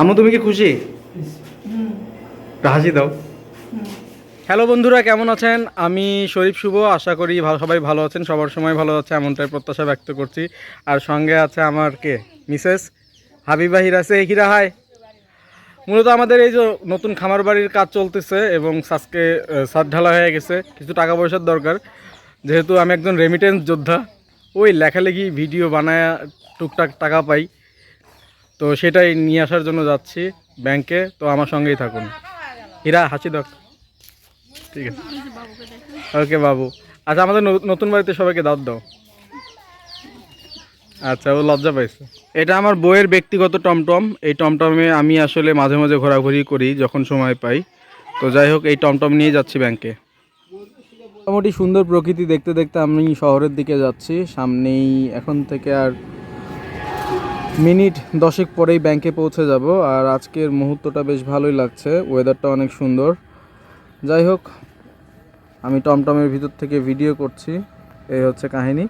আমু তুমি কি খুশি? হাসি দাও। হ্যালো বন্ধুরা, কেমন আছেন? আমি শরীফ শুভ, আশা করি ভালো সবাই ভালো আছেন, সবার সময় ভালো আছে, এমনটাই প্রত্যাশা ব্যক্ত করছি। আর সঙ্গে আছে আমার কে? মিসেস হাবিবা হিরাসে। হিরা, হাই। মূলত আমাদের এই যে নতুন খামার বাড়ির কাজ চলতেছে এবং আজকে সাত ঢালা হয়ে গেছে, কিছু টাকা পয়সার দরকার। যেহেতু আমি একজন রেমিটেন্স যোদ্ধা, ওই লেখালেখি ভিডিও বানায় টুকটাক টাকা পাই। তো সেটাই নিয়ে আসার জন্য যাচ্ছি ব্যাংকে, তো আমার সঙ্গেই থাকুন। হীরা, হাসি দাও। ঠিক আছে। ওকে, বাবু। আচ্ছা আমাদের নতুন বাড়িতে সবাইকে দাঁত দাও। আচ্ছা ও লজ্জা পাইছে। এটা আমার বইয়ের ব্যক্তিগত টমটম। এই টমটমে আমি আসলে মাঝে মাঝে ঘোরাঘুরি করি, যখন সময় পাই। তো যাই হোক, এই টমটম নিয়ে যাচ্ছি ব্যাংকে। মোটামুটি সুন্দর প্রকৃতি দেখতে দেখতে আমি শহরের দিকে যাচ্ছি। সামনেই এখন থেকে আর মিনিট দশেক পরেই ব্যাংকে পৌঁছে যাব আর আজকের মুহূর্তটা বেশ ভালোই লাগছে ওয়েদারটা অনেক সুন্দর। যাই হোক আমি টমটমের ভিতর থেকে ভিডিও করছি এই হচ্ছে কাহিনী।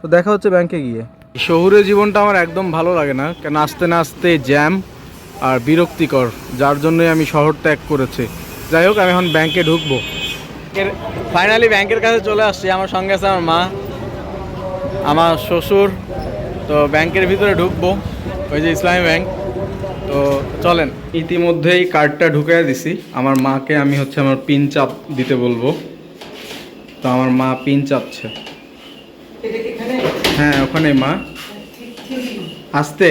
তো দেখা হচ্ছে ব্যাংকে গিয়ে। শহুরে জীবনটা আমার একদম ভালো লাগে না কেন আস্তে না আস্তে জ্যাম আর বিরক্তিকর যার জন্যই আমি শহর ত্যাগ করেছি। যাই হোক আমি এখন ব্যাংকে ঢুকবো। ফাইনালি ব্যাংকের কাছে চলে আসছি আমার সঙ্গে আছে আমার মা আমার শ্বশুর তো ব্যাংকের ভিতরে ঢুকবো ওই যে ইসলামী ব্যাংক। তো চলেন। ইতিমধ্যেই কার্ডটা ঢুকিয়ে দিছি। আমার মাকে আমি হচ্ছে আমার পিন চাপ দিতে বলব। তো আমার মা পিন চাপছে। হ্যাঁ ওখানে মা। আসতে?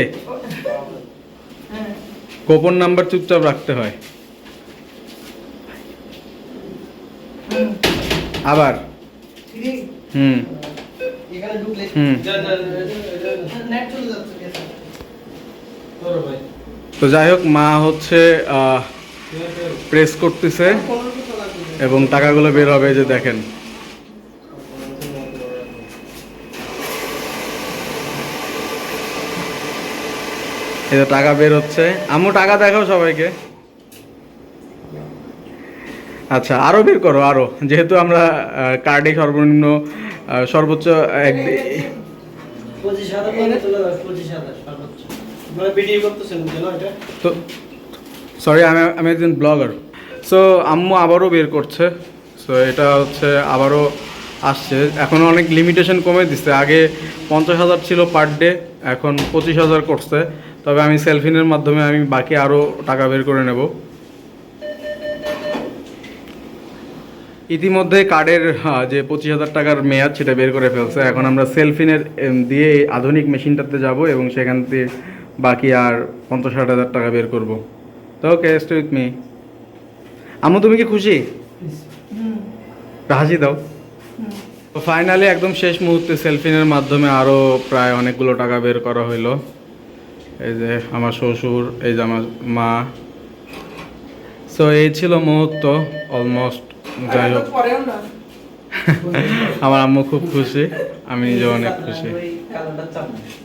গোপন নাম্বার চুপচাপ রাখতে হয়। আবার। হুম। হুম। তো যাই হোক, মা হচ্ছে প্রেস করতেছে এবং টাকাগুলো বের হবে যে দেখেন। এই যে টাকা বের হচ্ছে। আম্মু, টাকা দেখাও সবাইকে। আচ্ছা আরও বের করো, আরও। যেহেতু আমরা কার্ডে সর্বনিম্ন সর্বোচ্চ এক মানে মানে তো সরি আমি আমি একজন ব্লগার সো আম্মু আবারও বের করছে। সো এটা হচ্ছে আবারও আসছে। এখন অনেক লিমিটেশন কমে দিচ্ছে আগে পঞ্চাশ হাজার ছিল পার ডে এখন পঁচিশ হাজার করছে। তবে আমি সেলফিনের মাধ্যমে আমি বাকি আরও টাকা বের করে নেব। ইতিমধ্যে কার্ডের যে পঁচিশ হাজার টাকার মেয়াদ সেটা বের করে ফেলছে। এখন আমরা সেলফিনের দিয়ে আধুনিক মেশিনটাতে যাব এবং সেখান থেকে বাকি আর পঞ্চাশ ষাট হাজার টাকা বের করব। তো ওকে স্টে উইথ মি আমু তুমি কি খুশি? হাসি দাও। তো ফাইনালি একদম শেষ মুহূর্তে সেলফিনের মাধ্যমে আরও প্রায় অনেকগুলো টাকা বের করা হইল। এই যে আমার শ্বশুর, এই যে আমার মা। সো এই ছিল মুহূর্ত অলমোস্ট যাই হোক। আমার আম্মু খুব খুশি আমি নিজে অনেক খুশি।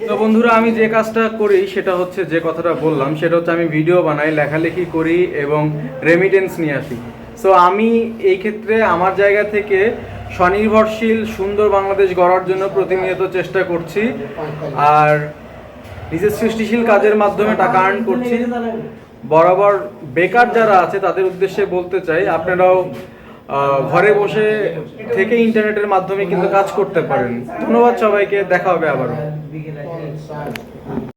তো বন্ধুরা আমি যে কাজটা করি সেটা হচ্ছে যে কথাটা বললাম সেটা হচ্ছে আমি ভিডিও বানাই লেখালেখি করি এবং রেমিটেন্স নিয়ে আসি। সো আমি এই ক্ষেত্রে আমার জায়গা থেকে স্বনির্ভরশীল সুন্দর বাংলাদেশ গড়ার জন্য প্রতিনিয়ত চেষ্টা করছি। আর নিজের সৃষ্টিশীল কাজের মাধ্যমে টাকা আর্ন করছি। বরাবর বেকার যারা আছে তাদের উদ্দেশ্যে বলতে চাই আপনারাও ঘরে বসে থেকে ইন্টারনেটের মাধ্যমে কিন্তু কাজ করতে পারেন। ধন্যবাদ সবাইকে দেখা হবে আবারও।